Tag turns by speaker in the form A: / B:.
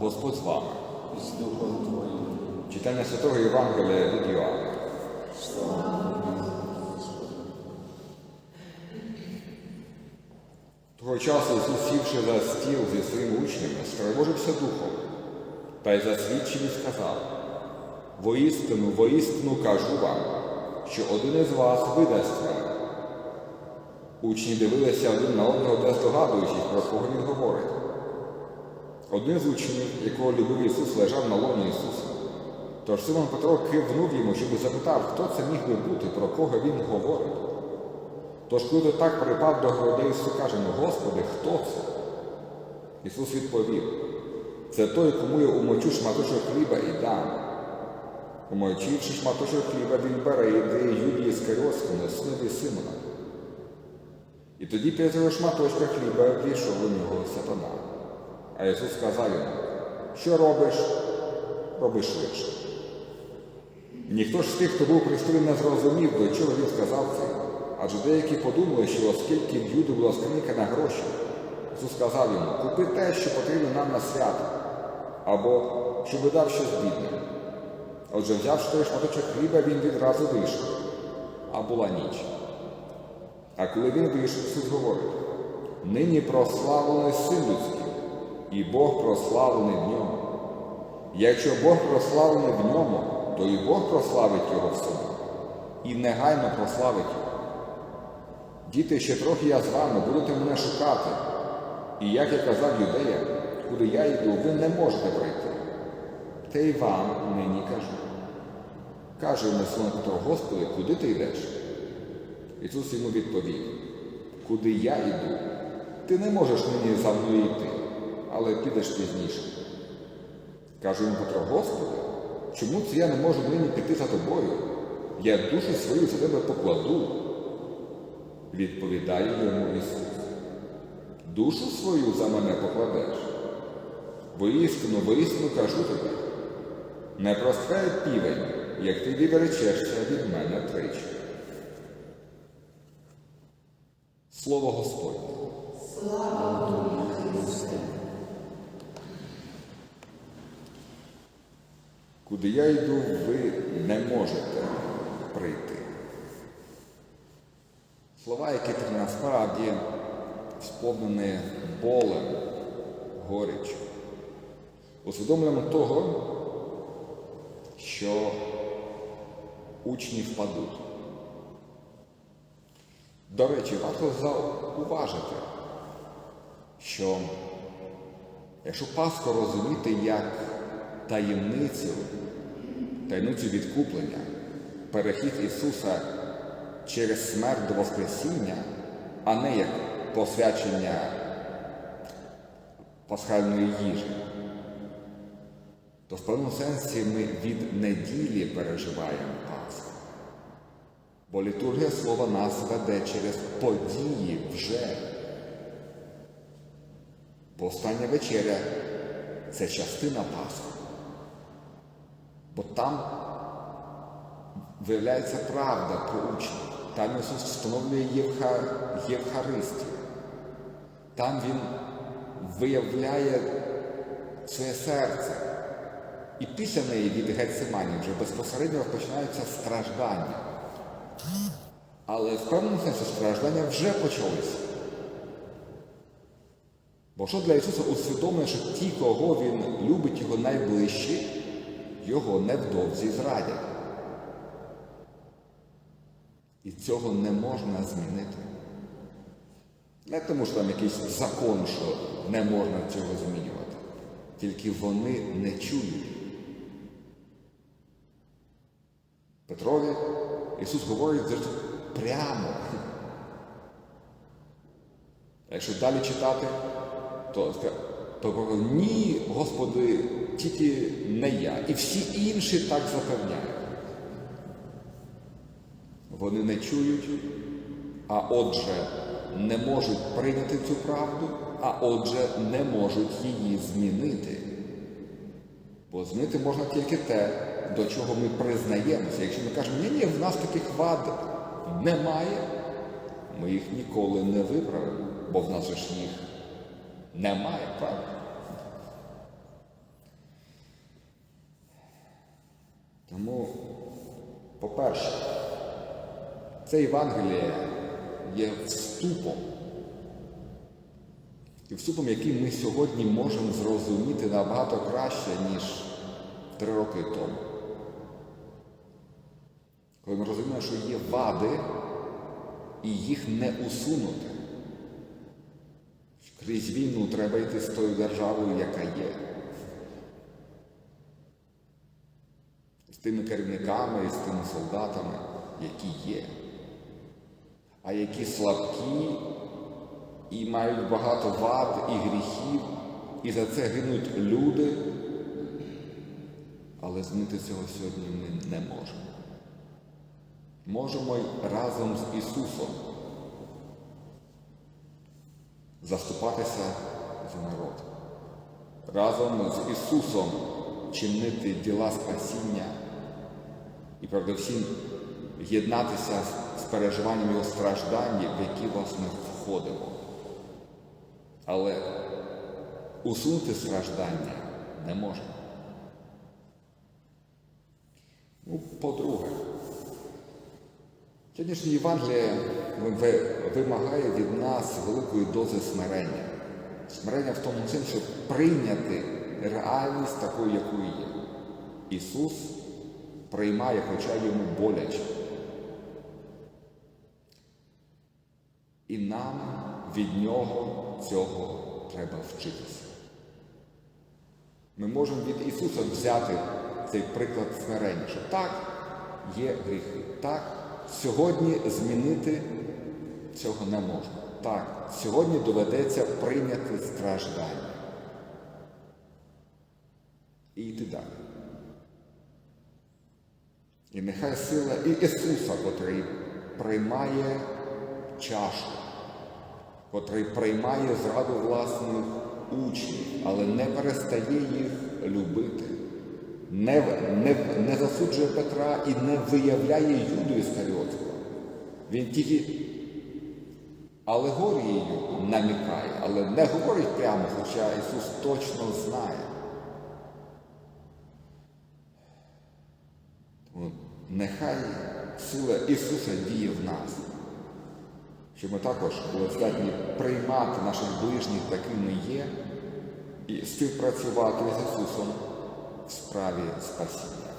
A: Господь з вами.
B: з Духом Твоїм.
A: Читання Святого Євангелія від Йоанна. Того часу Ісус, сівши за стіл зі своїми учнями, стривожився духом та й засвідчив і сказав, воістину, воістину кажу вам, що один із вас видасть мене. Учні дивилися один на одного та здогадуючись, про кого він говорить. Один з учнів, якого любив Ісус, лежав на лоні Ісуса. Тож Симон Петро кивнув йому, щоб запитав, хто це міг би бути, про кого він говорить. Тож, коли той так припав до грудей Ісусу, каже, ну, Господи, хто це? Ісус відповів, це той, кому я умочу шматочок хліба і дам. Умочивши шматочок хліба, він бере і дає Юдії Скаріотському, синові Симона. І тоді п'ятого шматочка хліба війшов у нього сатана. А Ісус сказав йому, що робиш, роби швидше. Ніхто ж з тих, хто був при не зрозумів, до чого він сказав це. Адже деякі подумали, що оскільки в Юди була скринька на гроші, Ісус сказав йому, купи те, що потрібно нам на свято, або щоб дав щось бідним. Отже, взявши той шматочок хліба, він відразу вийшов, а була ніч. А коли він вийшов, Ісус говорить, нині прославлений син людський, і Бог прославлений в ньому. Якщо Бог прославлений в ньому, то і Бог прославить його в собі, і негайно прославить його. Діти, ще трохи я з вами, будете мене шукати. І як я казав юдеям, куди я йду, ви не можете пройти. Та й вам нині кажу. Каже йому Симон Петро, Господи, куди ти йдеш? Ісус йому відповів, куди я йду, ти не можеш нині за мною йти, але підеш пізніше. Каже йому Петро, Господи, чому це я не можу нині піти за тобою? Я душу свою за тебе покладу. Відповідає йому Ісус. Душу свою за мене покладеш. Воістину, воістину кажу тобі, не простає півень, як ти відречешся від мене тричі. Слово Господнє. Куди я йду, ви не можете прийти. Слова, які насправді сповнені болем, горіччю, усвідомленням того, що учні впадуть. До речі, варто зауважити, що якщо Пасху розуміти як таємницю, таємницю відкуплення, перехід Ісуса через смерть до Воскресіння, а не як посвячення пасхальної їжі, то в певному сенсі ми від неділі переживаємо Пасху. Бо літургія слова нас веде через події вже. Бо остання вечеря це частина Пасхи. Бо там виявляється правда про учнів. Там Ісус встановлює Євха... Євхаристію. Там Він виявляє своє серце. І після неї від Гецимані вже безпосередньо розпочинаються страждання. Але в певному сенсі страждання вже почалися. Бо що для Ісуса усвідомлює, що ті, кого Він любить, його найближчі, його невдовзі зрадять. І цього не можна змінити. Не тому, що там якийсь закон, що не можна цього змінювати. Тільки вони не чують. Петрові Ісус говорить прямо. А якщо далі читати, то то ні, Господи, тільки не я. І всі інші так запевняють. Вони не чують, а отже, не можуть прийняти цю правду, а отже, не можуть її змінити. Бо змінити можна тільки те, до чого ми признаємося. Якщо ми кажемо, ні, ні, в нас таких вад немає, ми їх ніколи не виправимо, бо в нас же ж їх немає, правда? Тому, по-перше, це Євангеліє є вступом, і вступом, який ми сьогодні можемо зрозуміти набагато краще, ніж три роки тому. Коли ми розуміємо, що є вади, і їх не усунути. Крізь війну треба йти з тою державою, яка є. З тими керівниками і з тими солдатами, які є. А які слабкі і мають багато вад і гріхів, і за це гинуть люди. Але змінити цього сьогодні ми не можемо. Можемо й разом з Ісусом заступатися за народ, разом з Ісусом чинити діла спасіння і передусім єднатися з переживанням Його страждань, в які власне входимо. Але усунути страждання не можемо. Ну, по-друге, Сьогоднішнє Євангеліє вимагає від нас великої дози смирення. Смирення в тому сенсі, щоб прийняти реальність такою, якою є. Ісус приймає, хоча йому боляче. І нам від Нього цього треба вчитися. Ми можемо від Ісуса взяти цей приклад смирення, що так, є гріхи. Так, сьогодні змінити цього не можна. Так, сьогодні доведеться прийняти страждання. І йти далі. І нехай сила і Ісуса, котрий приймає чашу, котрий приймає зраду власних учнів, але не перестає їх любити, не, не, не засуджує Петра і не виявляє Юду Іскаріотського. Він тільки алегорією намікає, але не говорить прямо, хоча Ісус точно знає. Нехай сила Ісуса діє в нас, щоб ми також були здатні приймати наших ближніх, такими є, і співпрацювати з Ісусом в справі спасіння.